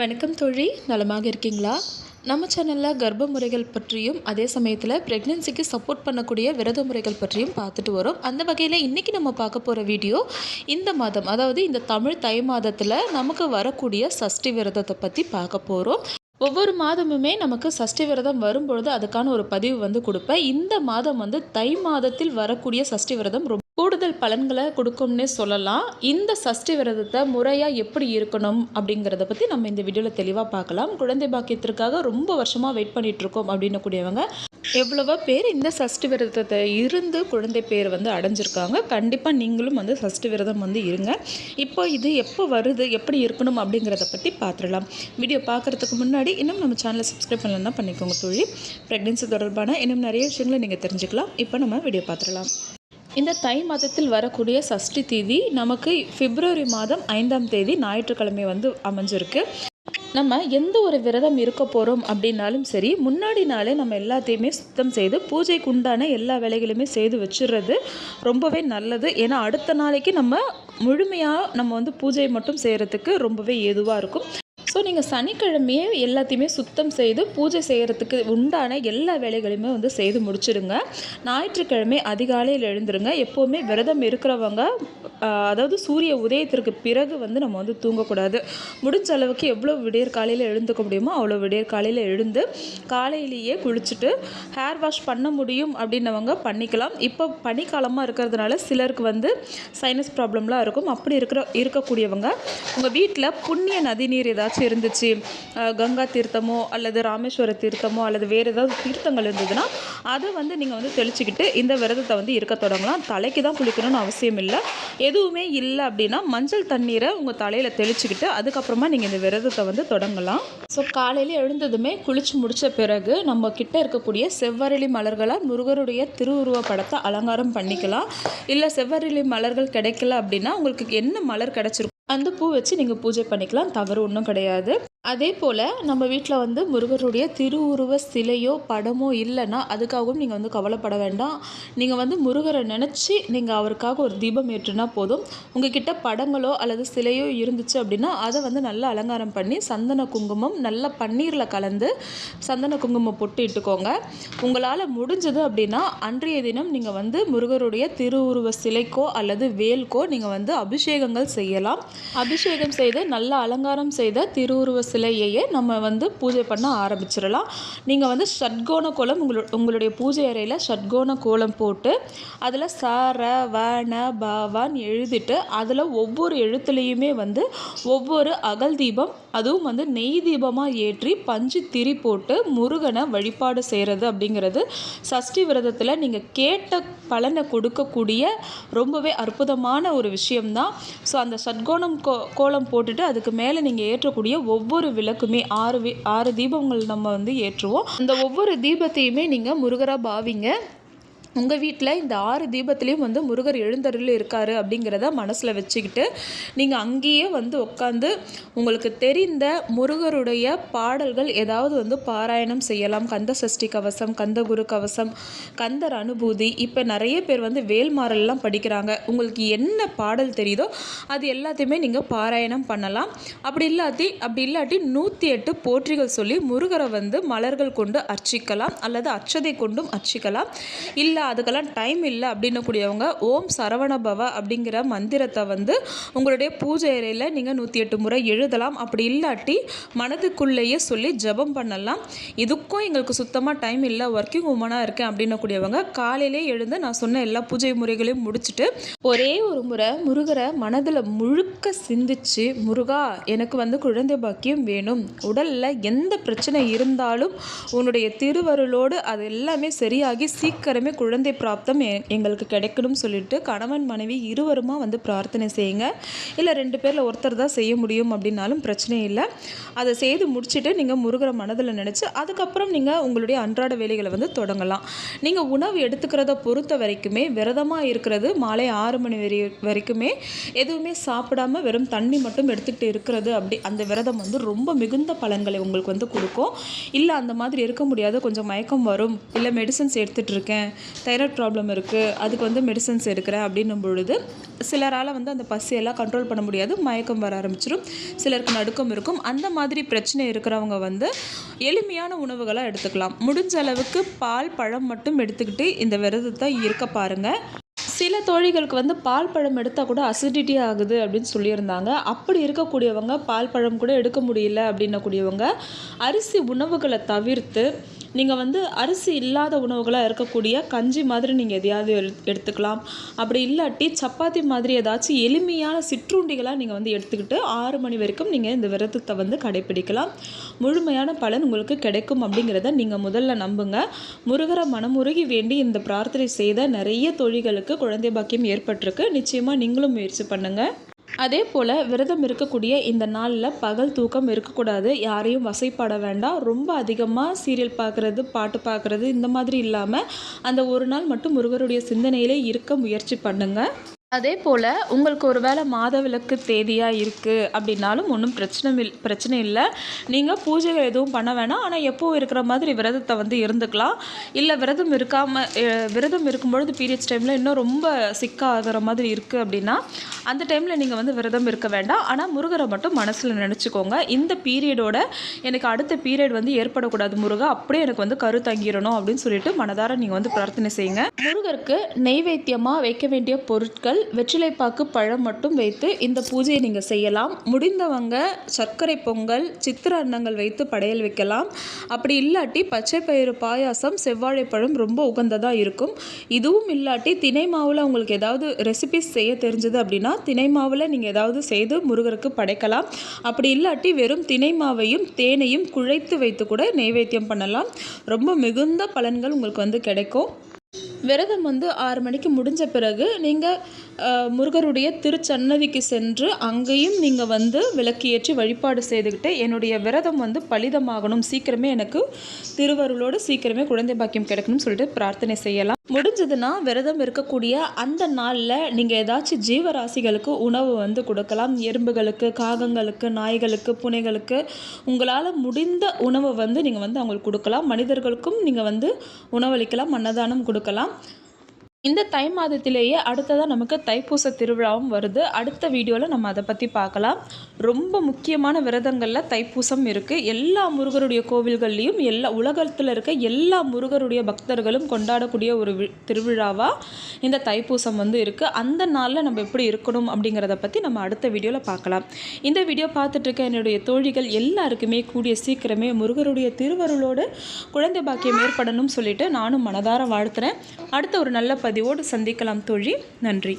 வணக்கம் தோழி நலமாக இருக்கீங்களா? நம்ம சேனலில் கர்ப்ப முறைகள் பற்றியும் அதே சமயத்தில் ப்ரெக்னென்சிக்கு சப்போர்ட் பண்ணக்கூடிய விரத முறைகள் பற்றியும் பார்த்துட்டு வரோம். அந்த வகையில் இன்றைக்கி நம்ம பார்க்க போகிற வீடியோ இந்த மாதம் அதாவது இந்த தமிழ் தை மாதத்தில் நமக்கு வரக்கூடிய சஷ்டி விரதத்தை பற்றி பார்க்க போகிறோம் ஒவ்வொரு மாதமுமே நமக்கு சஷ்டி விரதம் வரும்பொழுது அதுக்கான ஒரு பதிவு வந்து கொடுப்பேன். இந்த மாதம் வந்து தை மாதத்தில் வரக்கூடிய சஷ்டி விரதம் ரொம்ப கூடுதல் பலன்களை கொடுக்கும்னே சொல்லலாம். இந்த சஷ்டி விரதத்தை முறையாக எப்படி இருக்கணும் அப்படிங்கிறத பற்றி நம்ம இந்த வீடியோவில் தெளிவாக பார்க்கலாம். குழந்தை பாக்கியத்திற்காக ரொம்ப வருஷமாக வெயிட் பண்ணிகிட்ருக்கோம் அப்படின்னக்கூடியவங்க அப்படின்னு கூடியவங்க எவ்வளவோ பேர் இந்த சஷ்டி விரதத்தை இருந்து குழந்தை பேர் வந்து அடைஞ்சிருக்காங்க. கண்டிப்பாக நீங்களும் வந்து சஷ்டி விரதம் வந்து இருங்க. இப்போ இது எப்போ வருது எப்படி இருக்கணும் அப்படிங்கிறத பற்றி பார்த்துடலாம். வீடியோ பார்க்குறதுக்கு முன்னாடி இன்னும் நம்ம சேனலை சப்ஸ்கிரைப் பண்ணலன்னா பண்ணிக்கோங்க தொழில் ப்ரெக்னென்சி தொடர்பான இன்னும் நிறைய விஷயங்களை நீங்கள் தெரிஞ்சுக்கலாம். இப்போ நம்ம வீடியோ பார்த்துடலாம். இந்த தை மாதத்தில் வரக்கூடிய சஷ்டி தேதி நமக்கு பிப்ரவரி மாதம் ஐந்தாம் தேதி ஞாயிற்றுக்கிழமை வந்து அமைஞ்சிருக்கு. நம்ம எந்த ஒரு விரதம் இருக்க போகிறோம் அப்படின்னாலும் சரி முன்னாடி நாளே நம்ம எல்லாத்தையுமே சுத்தம் செய்து பூஜைக்கு உண்டான எல்லா வேலைகளையுமே செய்து வச்சிடுறது ரொம்பவே நல்லது. ஏன்னா அடுத்த நாளைக்கு நம்ம முழுமையாக நம்ம வந்து பூஜை மட்டும் செய்கிறதுக்கு ரொம்பவே ஏதுவாக இருக்கும். ஸோ நீங்கள் சனிக்கிழமையே எல்லாத்தையுமே சுத்தம் செய்து பூஜை செய்கிறதுக்கு உண்டான எல்லா வேலைகளையுமே வந்து செய்து முடிச்சிடுங்க. ஞாயிற்றுக்கிழமை அதிகாலையில் எழுந்துருங்க. எப்போவுமே விரதம் இருக்கிறவங்க அதாவது சூரிய உதயத்திற்கு பிறகு வந்து நம்ம வந்து தூங்கக்கூடாது. முடிஞ்ச அளவுக்கு எவ்வளோ விடியற் காலையில் எழுந்துக்க முடியுமோ அவ்வளோ விடியற் காலையில் எழுந்து காலையிலேயே குளிச்சுட்டு ஹேர் வாஷ் பண்ண முடியும் அப்படின்னவங்க பண்ணிக்கலாம். இப்போ பனிக்காலமாக இருக்கிறதுனால சிலருக்கு வந்து சைனஸ் ப்ராப்ளம்லாம் இருக்கும். அப்படி இருக்கிற இருக்கக்கூடியவங்க உங்கள் வீட்டில் புண்ணிய நதிநீர் ஏதாச்சும் இருந்துச்சு கங்கா தீர்த்தமோ அல்லது ராமேஸ்வர தீர்த்தமோ அல்லது வேறு ஏதாவது தீர்த்தங்கள் இருந்ததுன்னா அதை வந்து நீங்கள் வந்து தெளிச்சுக்கிட்டு இந்த விரதத்தை வந்து இருக்க தொடங்கலாம். தலைக்கு தான் குளிக்கணும்னு அவசியம் இல்லை. எதுவுமே இல்லை அப்படின்னா மஞ்சள் தண்ணீரை உங்கள் தலையில் தெளிச்சுக்கிட்டு அதுக்கப்புறமா நீங்கள் இந்த விரதத்தை வந்து தொடங்கலாம். ஸோ காலையில் எழுந்ததுமே குளிச்சு முடித்த பிறகு நம்ம கிட்ட இருக்கக்கூடிய செவ்வரளி மலர்களாக முருகருடைய திருவுருவ படத்தை அலங்காரம் பண்ணிக்கலாம். இல்லை செவ்வரளி மலர்கள் கிடைக்கல அப்படின்னா உங்களுக்கு என்ன மலர் கிடச்சிருக்கும் அந்த பூ வச்சு நீங்கள் பூஜை பண்ணிக்கலாம். தவறு ஒன்றும் கிடையாது. அதே போல் நம்ம வீட்டில் வந்து முருகருடைய திருவுருவ சிலையோ படமோ இல்லைன்னா அதுக்காகவும் நீங்கள் வந்து கவலைப்பட வேண்டாம். நீங்கள் வந்து முருகரை நினச்சி நீங்கள் அவருக்காக ஒரு தீபம் ஏற்றுனா போதும். உங்ககிட்ட படங்களோ அல்லது சிலையோ இருந்துச்சு அப்படின்னா அதை வந்து நல்லா அலங்காரம் பண்ணி சந்தன குங்குமம் நல்ல பன்னீரில் கலந்து சந்தன குங்குமம் பொட்டு இட்டுக்கோங்க. உங்களால் முடிஞ்சது அப்படின்னா அன்றைய தினம் நீங்கள் வந்து முருகருடைய திருவுருவ சிலைக்கோ அல்லது வேல்கோ நீங்கள் வந்து அபிஷேகங்கள் செய்யலாம். அபிஷேகம் செய்து நல்ல அலங்காரம் செய்த திருவுருவ சிலையையே நம்ம வந்து பூஜை பண்ண ஆரம்பிச்சிடலாம். நீங்கள் வந்து ஷட்கோண கோலம் உங்களு உங்களுடைய பூஜை அறையில் ஷட்கோண கோலம் போட்டு அதில் ச ர வ ந எழுதிட்டு அதில் ஒவ்வொரு எழுத்துலேயுமே வந்து ஒவ்வொரு அகல் தீபம் அதுவும் வந்து நெய் தீபமாக ஏற்றி பஞ்சு திரி போட்டு முருகனை வழிபாடு செய்கிறது அப்படிங்கிறது சஷ்டி விரதத்தில் நீங்கள் கேட்ட பலனை கொடுக்கக்கூடிய ரொம்பவே அற்புதமான ஒரு விஷயம்தான். ஸோ அந்த சட்கோணம் கோ கோலம் போட்டுட்டு அதுக்கு மேலே நீங்கள் ஏற்றக்கூடிய ஒவ்வொரு விளக்குமே ஆறு வி ஆறு தீபங்கள் நம்ம வந்து ஏற்றுவோம். அந்த ஒவ்வொரு தீபத்தையுமே நீங்கள் முருகராக பாவிங்க. உங்கள் வீட்டில் இந்த ஆறு தீபத்துலேயும் வந்து முருகர் எழுந்தருள் இருக்கார் அப்படிங்கிறத மனசில் வச்சுக்கிட்டு நீங்கள் அங்கேயே வந்து உட்காந்து உங்களுக்கு தெரிந்த முருகருடைய பாடல்கள் ஏதாவது வந்து பாராயணம் செய்யலாம். கந்த சஷ்டி கவசம் கந்தகுரு கவசம் கந்தர் அனுபூதி. இப்போ நிறைய பேர் வந்து வேல்மாறல்லாம் படிக்கிறாங்க. உங்களுக்கு என்ன பாடல் தெரியுதோ அது எல்லாத்தையுமே நீங்கள் பாராயணம் பண்ணலாம். அப்படி இல்லாட்டி அப்படி இல்லாட்டி நூற்றி எட்டு போற்றிகள் சொல்லி முருகரை வந்து மலர்கள் கொண்டு அர்ச்சிக்கலாம். அல்லது அச்சதை கொண்டும் அர்ச்சிக்கலாம். இல்லை அதுக்கெல்லாம் டைம் இல்லை அப்படின்னு கூடியவங்க ஓம் சரவண பவ அப்படிங்கிற மந்திரத்தை வந்து உங்களுடைய பூஜை அறையில் நீங்கள் நூற்றி எட்டு முறை எழுதலாம். அப்படி இல்லாட்டி மனதுக்குள்ளேயே சொல்லி ஜபம் பண்ணலாம். இதுக்கும் எங்களுக்கு சுத்தமாக டைம் இல்லை. ஒர்க்கிங் உமனாக இருக்கேன் அப்படின்னு கூடியவங்க காலையிலே எழுந்து நான் சொன்ன எல்லா பூஜை முறைகளையும் முடிச்சுட்டு ஒரே ஒரு முறை முருகரை மனதில் முழுக்க சிந்திச்சு முருகா எனக்கு வந்து குழந்தை பாக்கியம் வேணும். உடலில் எந்த பிரச்சனை இருந்தாலும் உன்னுடைய திருவருளோடு அது எல்லாமே சரியாகி சீக்கிரமே குழந்தை குழந்தை பிராப்தம் எங்களுக்கு கிடைக்கணும்னு சொல்லிட்டு கணவன் மனைவி இருவருமா வந்து பிரார்த்தனை செய்யுங்க. இல்லை ரெண்டு பேரில் ஒருத்தர் தான் செய்ய முடியும் அப்படின்னாலும் பிரச்சனை இல்லை. அதை செய்து முடிச்சுட்டு நீங்கள் முருகரை மனதில் நினச்சி அதுக்கப்புறம் நீங்கள் உங்களுடைய அன்றாட வேலைகளை வந்து தொடங்கலாம். நீங்கள் உணவு எடுத்துக்கிறத பொறுத்த வரைக்குமே விரதமாக இருக்கிறது மாலை ஆறு மணி வரை வரைக்குமே எதுவுமே சாப்பிடாம வெறும் தண்ணி மட்டும் எடுத்துக்கிட்டு இருக்கிறது அப்படி அந்த விரதம் வந்து ரொம்ப மிகுந்த பலன்களை உங்களுக்கு வந்து கொடுக்கும். இல்லை அந்த மாதிரி இருக்க முடியாது கொஞ்சம் மயக்கம் வரும். இல்லை மெடிசன்ஸ் எடுத்துகிட்டு இருக்கேன். தைராய்ட் ப்ராப்ளம் இருக்குது அதுக்கு வந்து மெடிசன்ஸ் எடுக்கிறேன் அப்படின்னும் பொழுது சிலரால் வந்து அந்த பசியெல்லாம் கண்ட்ரோல் பண்ண முடியாது மயக்கம் வர ஆரம்பிச்சிடும் சிலருக்கு நடுக்கம் இருக்கும். அந்த மாதிரி பிரச்சனை இருக்கிறவங்க வந்து எளிமையான உணவுகளாக எடுத்துக்கலாம். முடிஞ்ச அளவுக்கு பால் பழம் மட்டும் எடுத்துக்கிட்டு இந்த விரதத்தை இருக்க பாருங்கள் சில தோழிகளுக்கு வந்து பால் பழம் எடுத்தால் கூட அசிடிட்டி ஆகுது அப்படின்னு சொல்லியிருந்தாங்க. அப்படி இருக்கக்கூடியவங்க பால் பழம் கூட எடுக்க முடியல அப்படின்னக்கூடியவங்க அரிசி உணவுகளை தவிர்த்து நீங்கள் வந்து அரிசி இல்லாத உணவுகளாக இருக்கக்கூடிய கஞ்சி மாதிரி நீங்கள் எதையாவது எடுத்துக்கலாம். அப்படி இல்லாட்டி சப்பாத்தி மாதிரி ஏதாச்சும் எளிமையான சிற்றுண்டிகளாக நீங்கள் வந்து எடுத்துக்கிட்டு ஆறு மணி வரைக்கும் நீங்கள் இந்த விரதத்தை வந்து கடைப்பிடிக்கலாம். முழுமையான பலன் உங்களுக்கு கிடைக்கும் அப்படிங்கிறத நீங்கள் முதல்ல நம்புங்க. முருகரை மனமுருகி வேண்டி இந்த பிரார்த்தனை செய்த நிறைய தொழில்களுக்கு குழந்தை பாக்கியம் ஏற்பட்டிருக்கு. நிச்சயமாக நீங்களும் முயற்சி பண்ணுங்கள் அதே போல் விரதம் இருக்கக்கூடிய இந்த நாளில் பகல் தூக்கம் இருக்கக்கூடாது யாரையும் வசைப்பாட வேண்டாம். ரொம்ப அதிகமாக சீரியல் பார்க்குறது பாட்டு பார்க்குறது இந்த மாதிரி இல்லாமல் அந்த ஒரு நாள் மட்டும் முருகருடைய சிந்தனையிலே இருக்க முயற்சி பண்ணுங்கள் அதே போல் உங்களுக்கு ஒரு வேளை மாதவிலக்கு தேதியாக இருக்குது அப்படின்னாலும் ஒன்றும் பிரச்சனை இல் பிரச்சனை இல்லை. நீங்கள் பூஜைகள் எதுவும் பண்ண வேணாம். ஆனால் எப்போவும் இருக்கிற மாதிரி விரதத்தை வந்து இருந்துக்கலாம். இல்லை விரதம் இருக்காமல் விரதம் இருக்கும்பொழுது பீரியட்ஸ் டைமில் இன்னும் ரொம்ப சிக்காக ஆகிற மாதிரி இருக்குது அப்படின்னா அந்த டைமில் நீங்கள் வந்து விரதம் இருக்க வேண்டாம். ஆனால் முருகரை மட்டும் மனசில் நினச்சிக்கோங்க. இந்த பீரியடோட எனக்கு அடுத்த பீரியட் வந்து ஏற்படக்கூடாது முருகா. அப்படியே எனக்கு வந்து கரு தங்கிடணும் அப்படின்னு சொல்லிட்டு மனதார நீங்கள் வந்து பிரார்த்தனை செய்யுங்க. முருகருக்கு நெய்வேத்தியமாக வைக்க வேண்டிய பொருட்கள் வெற்றிலைப்பாக்கு பழம் மட்டும் வைத்து இந்த பூஜையை நீங்கள் செய்யலாம். முடிந்தவங்க சர்க்கரை பொங்கல் சித்திர அன்னங்கள் வைத்து படையல் வைக்கலாம். அப்படி இல்லாட்டி பச்சை பயிறு பாயாசம் செவ்வாழைப்பழம் ரொம்ப உகந்ததாக இருக்கும். இதுவும் இல்லாட்டி தினை மாவில் உங்களுக்கு ஏதாவது ரெசிபிஸ் செய்ய தெரிஞ்சது அப்படின்னா தினை மாவில் நீங்கள் ஏதாவது செய்து முருகருக்கு படைக்கலாம். அப்படி இல்லாட்டி வெறும் தினை மாவையும் தேனையும் குழைத்து வைத்து கூட நெய்வேத்தியம் பண்ணலாம். ரொம்ப மிகுந்த பலன்கள் உங்களுக்கு வந்து கிடைக்கும். விரதம் வந்து ஆறு மணிக்கு முடிஞ்ச பிறகு நீங்கள் முருகருடைய திருச்சன்னதிக்கு சென்று அங்கேயும் நீங்கள் வந்து விளக்கியேற்றி வழிபாடு செய்துக்கிட்டு என்னுடைய விரதம் வந்து பலிதமாகணும். சீக்கிரமே எனக்கு திருவருளோடு சீக்கிரமே குழந்தை பாக்கியம் கிடைக்கணும்னு சொல்லிட்டு பிரார்த்தனை செய்யலாம். முடிஞ்சதுன்னா விரதம் இருக்கக்கூடிய அந்த நாளில் நீங்கள் ஏதாச்சும் ஜீவராசிகளுக்கு உணவு வந்து கொடுக்கலாம். எறும்புகளுக்கு காகங்களுக்கு நாய்களுக்கு புனைகளுக்கு உங்களால் முடிந்த உணவை வந்து நீங்கள் வந்து அவங்களுக்கு கொடுக்கலாம். மனிதர்களுக்கும் நீங்கள் வந்து உணவளிக்கலாம் அன்னதானம் கொடுக்கலாம். இந்த தை மாதத்திலேயே அடுத்ததாக நமக்கு தைப்பூச திருவிழாவும் வருது. அடுத்த வீடியோவில் நம்ம அதை பற்றி பார்க்கலாம் ரொம்ப முக்கியமான விரதங்களில் தைப்பூசம் இருக்குது எல்லா முருகருடைய கோவில்கள்லேயும் எல்லா உலகத்தில் இருக்க எல்லா முருகருடைய பக்தர்களும் கொண்டாடக்கூடிய ஒரு வி திருவிழாவாக இந்த தைப்பூசம் வந்து இருக்குது அந்த நாளில் நம்ம எப்படி இருக்கணும் அப்படிங்கிறத பற்றி நம்ம அடுத்த வீடியோவில் பார்க்கலாம் இந்த வீடியோ பார்த்துட்ருக்க என்னுடைய தோழிகள் எல்லாருக்குமே கூடிய சீக்கிரமே முருகருடைய திருவருளோடு குழந்தை பாக்கியம் ஏற்படணும்னு சொல்லிட்டு நானும் மனதார வாழ்த்துறேன். அடுத்த ஒரு நல்ல பதிவோடு சந்திக்கலாம் தோழி. நன்றி.